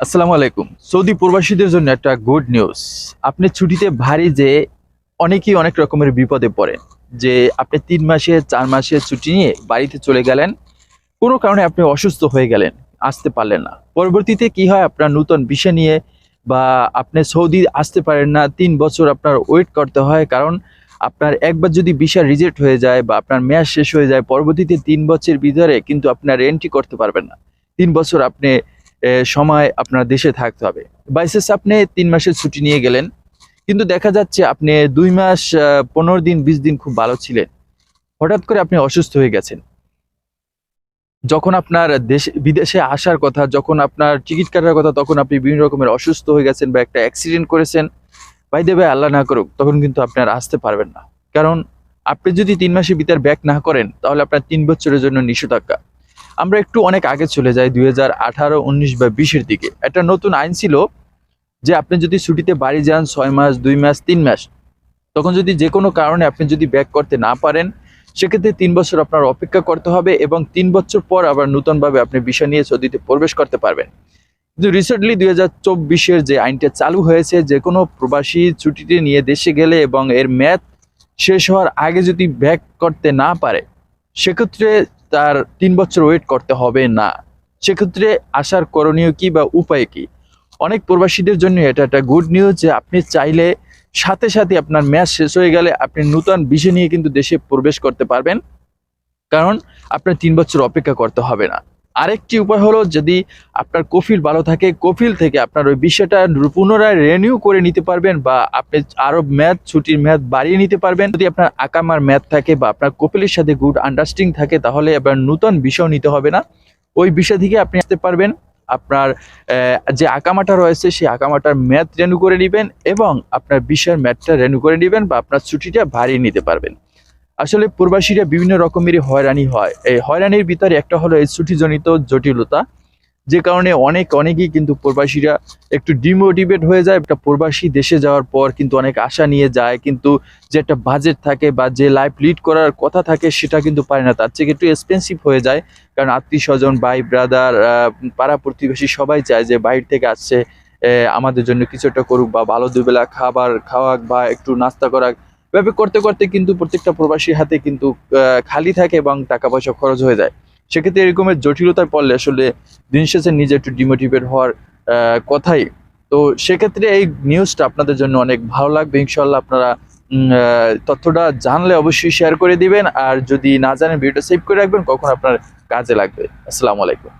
আসসালামু আলাইকুম। সৌদি প্রবাসীদের জন্য একটা গুড নিউজ আপনি ছুটিতে ভারী যে অনেকেই অনেক রকমের বিপদে পড়েন যে আপনি তিন মাসে, চার মাসে ছুটি নিয়ে বাড়িতে চলে গেলেন, কোনো কারণে আপনি অসুস্থ হয়ে গেলেন, আসতে পারলেন না। পরবর্তীতে কি হয় আপনার নতুন বিষয় নিয়ে বা আপনি সৌদি আসতে পারেন না, তিন বছর আপনার ওয়েট করতে হয়, কারণ আপনার একবার যদি ভিসা রিজেক্ট হয়ে যায় বা আপনার মেয়াদ শেষ হয়ে যায়, পরবর্তীতে তিন বছরের ভিতরে কিন্তু আপনার এন্ট্রি করতে পারবেন না। তিন বছর আপনি সময় আপনার দেশে থাকতে হবে। বাইসেস আপনি তিন মাসের ছুটি নিয়ে গেলেন, কিন্তু দেখা যাচ্ছে আপনি দুই মাস পনেরো দিন, বিশ দিন খুব ভালো ছিলেন। হঠাৎ করে আপনি অসুস্থ হয়ে গেছেন। যখন আপনার দেশ, বিদেশে আসার কথা, যখন আপনার টিকিট কাটার কথা, তখন আপনি বিভিন্ন রকমের অসুস্থ হয়ে গেছেন বা একটা অ্যাক্সিডেন্ট করেছেন ভাই দেবে আল্লাহ না করুক, তখন কিন্তু আপনার আসতে পারবেন না। কারণ আপনি যদি তিন মাসের ভিতর ব্যাক না করেন, তাহলে আপনার তিন বছরের জন্য নিষেধাজ্ঞা। আমরা একটু অনেক আগে চলে যাই, দুই হাজার আঠারো, উনিশ বা বিশের দিকে। একটা নতুন আইন ছিল যে আপনি যদি ছুটিতে বাড়ি যান ছয় মাস, দুই মাস, তিন মাস, তখন যদি যে কোনো কারণে আপনি যদি ব্যাক করতে না পারেন, সেক্ষেত্রে তিন বছর আপনার অপেক্ষা করতে হবে এবং তিন বছর পর আবার নতুনভাবে আপনি বিষয় নিয়ে সৌদিতে প্রবেশ করতে পারবেন। কিন্তু রিসেন্টলি দুই হাজার চব্বিশের যে আইনটা চালু হয়েছে, যে কোনো প্রবাসী ছুটিতে নিয়ে দেশে গেলে এবং এর ম্যাথ শেষ হওয়ার আগে যদি ব্যাক করতে না পারে, সেক্ষেত্রে তার তিন বছর ওয়েট করতে হবে না। সেক্ষেত্রে আসার করণীয় কি বা উপায় কি? অনেক প্রবাসীদের জন্য এটা একটা গুড নিউজ যে আপনি চাইলে সাথে সাথে আপনার ম্যাচ শেষ হয়ে গেলে আপনি নূতন বিষয় নিয়ে কিন্তু দেশে প্রবেশ করতে পারবেন। কারণ আপনার তিন বছর অপেক্ষা করতে হবে না। আরেকটি উপায় হলো যদি আপনার কফিল ভালো থাকে, কফিল থেকে আপনার ওই বিষয়টা পুনরায় রেনিউ করে নিতে পারবেন বা আপনি আরও ম্যাথ, ছুটির ম্যাথ বাড়িয়ে নিতে পারবেন। যদি আপনার আকামার ম্যাথ থাকে বা আপনার কপিলের সাথে গুড আন্ডারস্ট্যান্ডিং থাকে, তাহলে আপনার নতুন বিষয় নিতে হবে না। ওই বিষয় থেকে আপনি আসতে পারবেন, আপনার যে আকামাটা রয়েছে, সেই আকামাটার ম্যাথ রেনু করে নেবেন এবং আপনার বিষয়ের ম্যাথটা রেনু করে নেবেন বা আপনার ছুটিটা বাড়িয়ে নিতে পারবেন। আসলে প্রবাসীরা বিভিন্ন রকমেরই হয়রানি হয়। এই হয়রানির ভিতরে একটা হলো এই ছুটিজনিত জটিলতা, যে কারণে অনেক, অনেকেই কিন্তু প্রবাসীরা একটু ডিমোটিভেট হয়ে যায়। একটা প্রবাসী দেশে যাওয়ার পর কিন্তু অনেক আশা নিয়ে যায়, কিন্তু যে একটা বাজেট থাকে বা যে লাইফ লিড করার কথা থাকে সেটা কিন্তু পারে না। তার থেকে একটু এক্সপেন্সিভ হয়ে যায়, কারণ আত্মীয় স্বজন ভাই ব্রাদার পাড়া প্রতিবেশী সবাই চায় যে বাইরে থেকে আসছে আমাদের জন্য কিছু একটা করুক বা ভালো দুবেলা খাবার খাওয়াক বা একটু নাস্তা করাক। এভাবে করতে করতে কিন্তু প্রত্যেকটা প্রবাসীর হাতে কিন্তু খালি থাকে এবং টাকা পয়সা খরচ হয়ে যায়। সেক্ষেত্রে এরকমের জটিলতার পড়লে আসলে দিন শেষে নিজে একটু ডিমোটিভেট হওয়ার কথাই। তো সেক্ষেত্রে এই নিউজটা আপনাদের জন্য অনেক ভালো লাগবে। ইনশাল্লাহ আপনারা তথ্যটা জানলে অবশ্যই শেয়ার করে দিবেন। আর যদি না জানেন, ভিডিওটা সেভ করে রাখবেন। কখন আপনার কাজে লাগবে। আসসালামু আলাইকুম।